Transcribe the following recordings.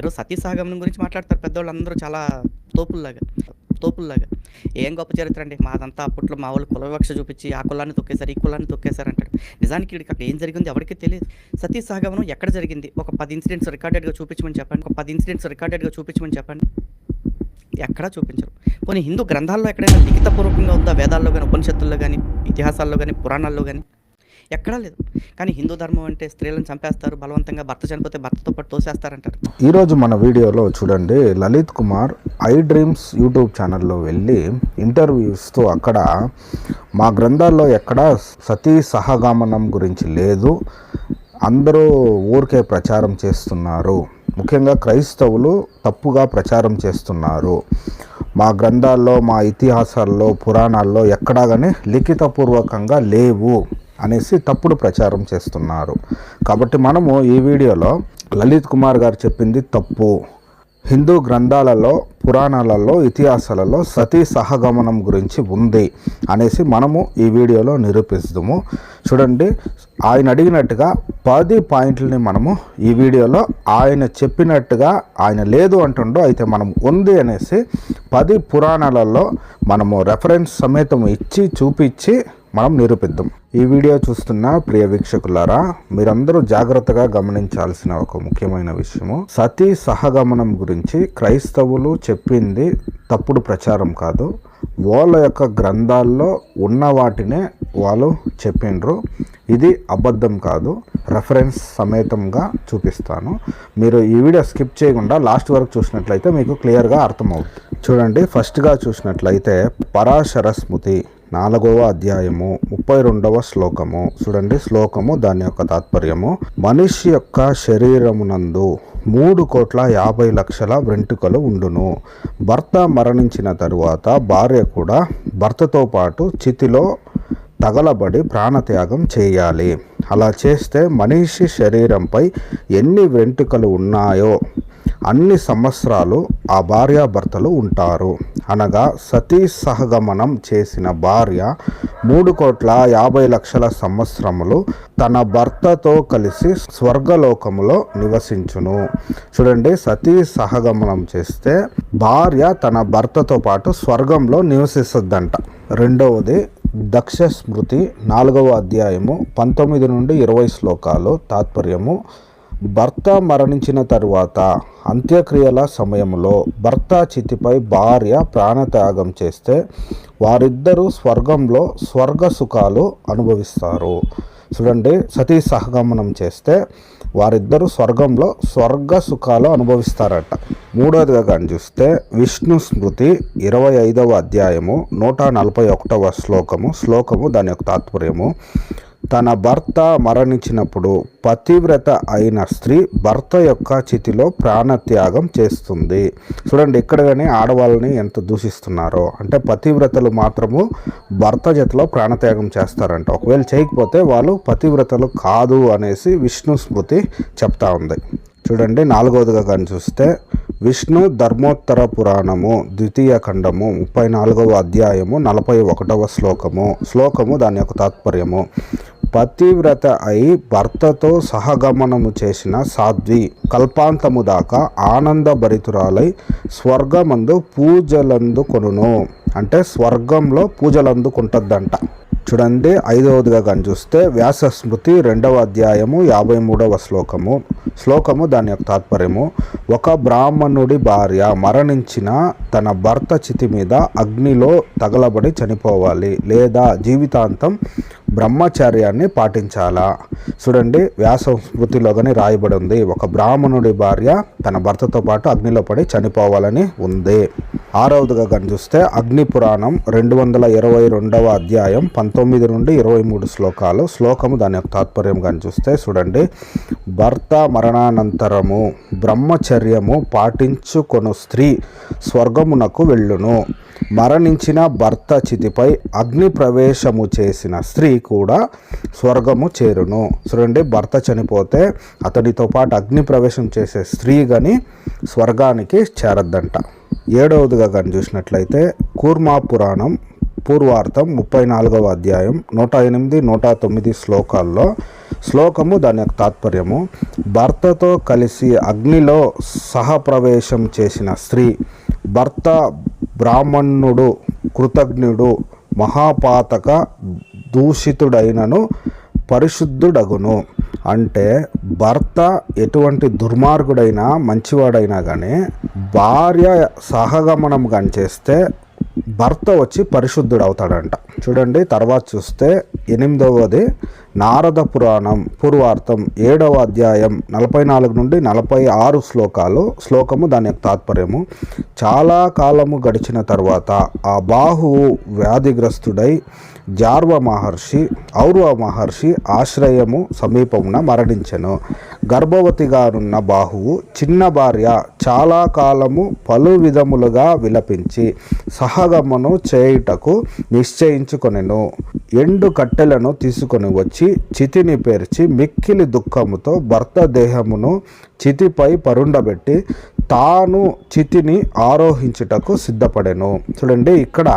ఈరోజు సతీ సహగమనం గురించి మాట్లాడతారు. పెద్దవాళ్ళు అందరూ చాలా తోపుల్లాగా తోపుల్లాగా. ఏం గొప్ప చరిత్ర అండి. మాదంతా అప్పట్లో మా వాళ్ళు కులవివక్ష చూపించి ఆ కులాన్ని తొక్కేశారు ఈ కులాన్ని తొక్కేశారు అంటాడు నిజానికి వీడికి అక్కడ ఏం జరిగింది ఎవరికీ తెలియదు. సతీ సహగమనం ఎక్కడ జరిగింది? ఒక పది ఇన్సిడెంట్స్ రికార్డెడ్గా చూపించమని చెప్పండి. ఒక పది ఇన్సిడెంట్స్ రికార్డెడ్గా చూపించమని చెప్పండి. ఎక్కడా చూపించరు. కొన్ని హిందూ గ్రంథాల్లో ఎక్కడైనా లిఖితపూర్వకంగా ఉందా? వేదాల్లో కానీ ఉపనిషత్తుల్లో కానీ ఇతిహాసాల్లో కానీ పురాణాల్లో కానీ ఎక్కడా లేదు. కానీ హిందూ ధర్మం అంటే స్త్రీలను చంపేస్తారు బలవంతంగా భర్త చనిపోతే భర్తతో పాటు తోసేస్తారంటారు. ఈరోజు మన వీడియోలో చూడండి Lalith Kumar I dreams YouTube ఛానల్లో వెళ్ళి ఇంటర్వ్యూస్తో అక్కడ మా గ్రంథాల్లో ఎక్కడ సతీ సహగమనం గురించి లేదు అందరూ ఊరికే ప్రచారం చేస్తున్నారు. ముఖ్యంగా క్రైస్తవులు తప్పుగా ప్రచారం చేస్తున్నారు. మా గ్రంథాల్లో మా ఇతిహాసాల్లో పురాణాల్లో ఎక్కడా కానీ లిఖితపూర్వకంగా లేవు. అనేసి తప్పుడు ప్రచారం చేస్తున్నారు. కాబట్టి మనము ఈ వీడియోలో లలిత్ కుమార్ గారు చెప్పింది తప్పు. హిందూ గ్రంథాలలో పురాణాలలో ఇతిహాసాలలో సతీ సహగమనం గురించి ఉంది అనేసి మనము ఈ వీడియోలో నిరూపిస్తాము. చూడండి ఆయన అడిగినట్టుగా పది పాయింట్లని మనము ఈ వీడియోలో ఆయన చెప్పినట్టుగా ఆయన లేదు అంటుండో అయితే మనం ఉంది అనేసి పది పురాణాలలో మనము రెఫరెన్స్ సమేతం ఇచ్చి చూపించి మనం నిరూపిద్దాం. ఈ వీడియో చూస్తున్న ప్రియ వీక్షకులారా మీరందరూ జాగ్రత్తగా గమనించాల్సిన ఒక ముఖ్యమైన విషయము సతీ సహగమనం గురించి క్రైస్తవులు చెప్పింది తప్పుడు ప్రచారం కాదు. వాళ్ళ యొక్క గ్రంథాల్లో ఉన్న వాటినే వాళ్ళు చెప్పిండ్రు. ఇది అబద్ధం కాదు. రెఫరెన్స్ సమేతంగా చూపిస్తాను. మీరు ఈ వీడియో స్కిప్ చేయకుండా లాస్ట్ వరకు చూసినట్లయితే మీకు క్లియర్గా అర్థమవుతుంది. చూడండి ఫస్ట్గా చూసినట్లయితే పరాశర స్మృతి. నాలుగవ అధ్యాయము ముప్పై రెండవ శ్లోకము. చూడండి శ్లోకము దాని యొక్క తాత్పర్యము. మనిషి యొక్క శరీరమునందు మూడు కోట్ల యాభై లక్షల వెంట్రుకలు ఉండును. భర్త మరణించిన తరువాత భార్య కూడా భర్తతో పాటు చితిలో తగలబడి ప్రాణత్యాగం చేయాలి. అలా చేస్తే మనిషి శరీరంపై ఎన్ని వెంట్రుకలు ఉన్నాయో అన్ని సంవత్సరాలు ఆ భార్యాభర్తలు ఉంటారు. అనగా సతీ సహగమనం చేసిన భార్య మూడు కోట్ల యాభై లక్షల సంవత్సరములు తన భర్తతో కలిసి స్వర్గలోకములో నివసించును. చూడండి సతీ సహగమనం చేస్తే భార్య తన భర్తతో పాటు స్వర్గంలో నివసిస్తుందంట. రెండవది దక్ష స్మృతి నాలుగవ అధ్యాయము పంతొమ్మిది నుండి ఇరవై శ్లోకాలు తాత్పర్యము. భర్త మరణించిన తరువాత అంత్యక్రియల సమయంలో భర్త చితిపై భార్య ప్రాణత్యాగం చేస్తే వారిద్దరూ స్వర్గంలో స్వర్గ సుఖాలు అనుభవిస్తారు. చూడండి సతీ సహగమనం చేస్తే వారిద్దరూ స్వర్గంలో స్వర్గ సుఖాలు అనుభవిస్తారట. మూడవదిగా కానీ చూస్తే విష్ణు స్మృతి ఇరవై ఐదవ అధ్యాయము నూట నలభై ఒకటవ శ్లోకము శ్లోకము దాని యొక్క తాత్పర్యము. తన భర్త మరణించినప్పుడు పతివ్రత అయిన స్త్రీ భర్త యొక్క చితిలో ప్రాణత్యాగం చేస్తుంది. చూడండి ఇక్కడ కానీ ఆడవాళ్ళని ఎంత దూషిస్తున్నారో. అంటే పతివ్రతలు మాత్రము భర్త జతలో ప్రాణత్యాగం చేస్తారంట. ఒకవేళ చేయకపోతే వాళ్ళు పతివ్రతలు కాదు అనేసి విష్ణు స్మృతి చెప్తా ఉంది. చూడండి నాలుగవదిగా కానీ చూస్తే విష్ణు ధర్మోత్తర పురాణము ద్వితీయ ఖండము ముప్పై నాలుగవ అధ్యాయము నలభై ఒకటవ శ్లోకము. శ్లోకము దాని యొక్క తాత్పర్యము. పతివ్రత అయి భర్తతో సహగమనము చేసిన సాధ్వి కల్పాంతము దాకా ఆనందభరితురాలై స్వర్గమందు పూజలందుకొనును అంటే స్వర్గంలో పూజలందుకుంటుందంట చూడండి ఐదవదిగా కానీ చూస్తే వ్యాస స్మృతి రెండవ అధ్యాయము యాభై మూడవ శ్లోకము. శ్లోకము దాని యొక్క తాత్పర్యము ఒక బ్రాహ్మణుడి భార్య మరణించిన తన భర్త చితి మీద అగ్నిలో తగలబడి చనిపోవాలి లేదా జీవితాంతం బ్రహ్మచర్యాన్ని పాటించాలా? చూడండి వ్యాస స్మృతిలో కానీ రాయబడి ఉంది ఒక బ్రాహ్మణుడి భార్య తన భర్తతో పాటు అగ్నిలో పడి చనిపోవాలని ఉంది. ఆరవదిగా కానీ చూస్తే అగ్ని పురాణం రెండు వందల ఇరవై రెండవ అధ్యాయం పంతొమ్మిది నుండి ఇరవై మూడు శ్లోకాలు. శ్లోకము దాని యొక్క తాత్పర్యం కానీ చూస్తే చూడండి. భర్త మరణానంతరము బ్రహ్మచర్యము పాటించుకొను స్త్రీ స్వర్గమునకు వెళ్ళును. మరణించిన భర్త చితిపై అగ్ని ప్రవేశము చేసిన స్త్రీ కూడా స్వర్గము చేరును. చూడండి భర్త చనిపోతే అతడితో పాటు అగ్ని ప్రవేశం చేసే స్త్రీ కానీ స్వర్గానికి చేరద్దంట. ఏడవదిగా కానీ చూసినట్లయితే కూర్మా పురాణం పూర్వార్థం ముప్పై నాలుగవ అధ్యాయం నూట ఎనిమిది నూట తొమ్మిది శ్లోకాల్లో శ్లోకము దాని యొక్క తాత్పర్యము. భర్తతో కలిసి అగ్నిలో సహప్రవేశం చేసిన స్త్రీ భర్త బ్రాహ్మణుడు కృతజ్ఞుడు మహాపాతక దూషితుడైనను పరిశుద్ధుడగును. అంటే భర్త ఎటువంటి దుర్మార్గుడైనా మంచివాడైనా కానీ భార్య సహగమనం కానీ చేస్తే భర్త వచ్చి పరిశుద్ధుడు అవుతాడంట చూడండి తర్వాత చూస్తే ఎనిమిదవది నారద పురాణం పూర్వార్థం ఏడవ అధ్యాయం నలభై నాలుగు నుండి నలభై ఆరు శ్లోకాలు శ్లోకము దాని యొక్క తాత్పర్యము. చాలా కాలము గడిచిన తర్వాత ఆ బాహువు వ్యాధిగ్రస్తుడై జార్వ మహర్షి ఔర్వ మహర్షి ఆశ్రయము సమీపమున మరణించెను. గర్భవతిగానున్న బాహువు చిన్న భార్య చాలా కాలము పలు విధములుగా విలపించి సహగమను చేయుటకు నిశ్చయించుకొనెను. ఎండు కట్టెలను తీసుకొని వచ్చి చితిని పేర్చి మిక్కిలి దుఃఖముతో భర్త దేహమును చితిపై పరుండబెట్టి తాను చితిని ఆరోహించుటకు సిద్ధపడెను. చూడండి ఇక్కడ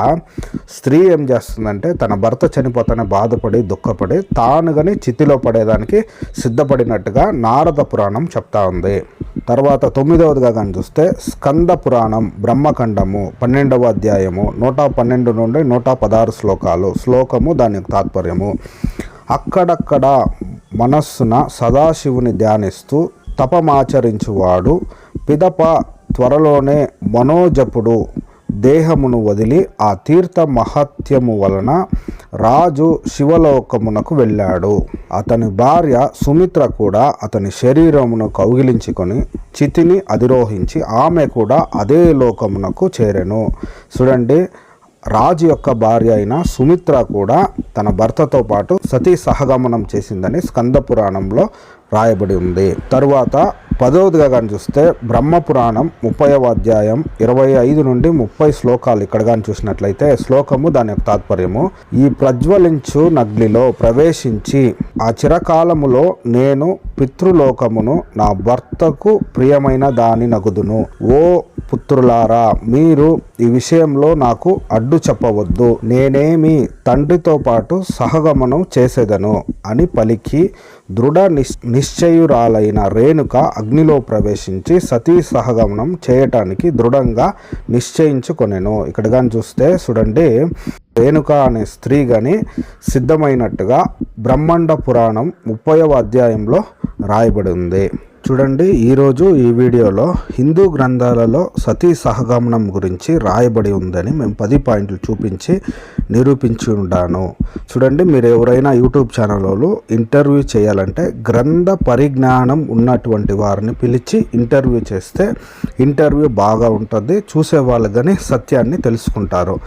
స్త్రీ ఏం చేస్తుందంటే తన భర్త చనిపోతానే బాధపడి దుఃఖపడి తాను కానీ చితిలో పడేదానికి సిద్ధపడినట్టుగా నారద పురాణం చెప్తా ఉంది. తర్వాత తొమ్మిదవదిగా కానీ చూస్తే స్కంద పురాణం బ్రహ్మఖండము పన్నెండవ అధ్యాయము నూట పన్నెండు నుండి నూట పదహారు శ్లోకాలు శ్లోకము దాని యొక్క తాత్పర్యము. అక్కడక్కడ మనస్సున సదాశివుని ధ్యానిస్తూ తపమాచరించువాడు పిదప త్వరలోనే మనోజపుడు దేహమును వదిలి ఆ తీర్థ మహత్యము వలన రాజు శివలోకమునకు వెళ్ళాడు. అతని భార్య సుమిత్ర కూడా అతని శరీరమును కౌగిలించుకొని చితిని అధిరోహించి ఆమె కూడా అదే లోకమునకు చేరెను. చూడండి రాజు యొక్క భార్య అయిన సుమిత్ర కూడా తన భర్తతో పాటు సతీ సహగమనం చేసిందని స్కంద పురాణంలో రాయబడి ఉంది. తరువాత పదవదిగా కానీ చూస్తే బ్రహ్మ పురాణం ముప్పైవ అధ్యాయం ఇరవై ఐదు నుండి ముప్పై శ్లోకాలు ఇక్కడ కానీ చూసినట్లయితే శ్లోకము దాని యొక్క తాత్పర్యము. ఈ ప్రజ్వలించు నగ్నిలో ప్రవేశించి ఆ చిరకాలములో నేను పితృలోకమును నా భర్తకు ప్రియమైన దాని నగుదును ఓ పుత్రులారా మీరు ఈ విషయంలో నాకు అడ్డు చెప్పవద్దు. నేనేమి తండ్రితో పాటు సహగమనం చేసేదను అని పలికి దృఢ నిశ్ నిశ్చయురాలైన రేణుక అగ్నిలో ప్రవేశించి సతీ సహగమనం చేయటానికి దృఢంగా నిశ్చయించుకొనెను. ఇక్కడ కానీ చూస్తే చూడండి రేణుక అనే స్త్రీ కానీ సిద్ధమైనట్టుగా బ్రహ్మాండ పురాణం ముప్పైవ అధ్యాయంలో రాయబడి ఉంది చూడండి ఈరోజు ఈ వీడియోలో హిందూ గ్రంథాలలో సతీ సహగమనం గురించి రాయబడి ఉందని మేము పది పాయింట్లు చూపించి నిరూపించి ఉంటాను చూడండి మీరు ఎవరైనా యూట్యూబ్ ఛానల్లో ఇంటర్వ్యూ చేయాలంటే గ్రంథ పరిజ్ఞానం ఉన్నటువంటి వారిని పిలిచి ఇంటర్వ్యూ చేస్తే ఇంటర్వ్యూ బాగా ఉంటుంది చూసే వాళ్ళు కానీ సత్యాన్ని తెలుసుకుంటారు.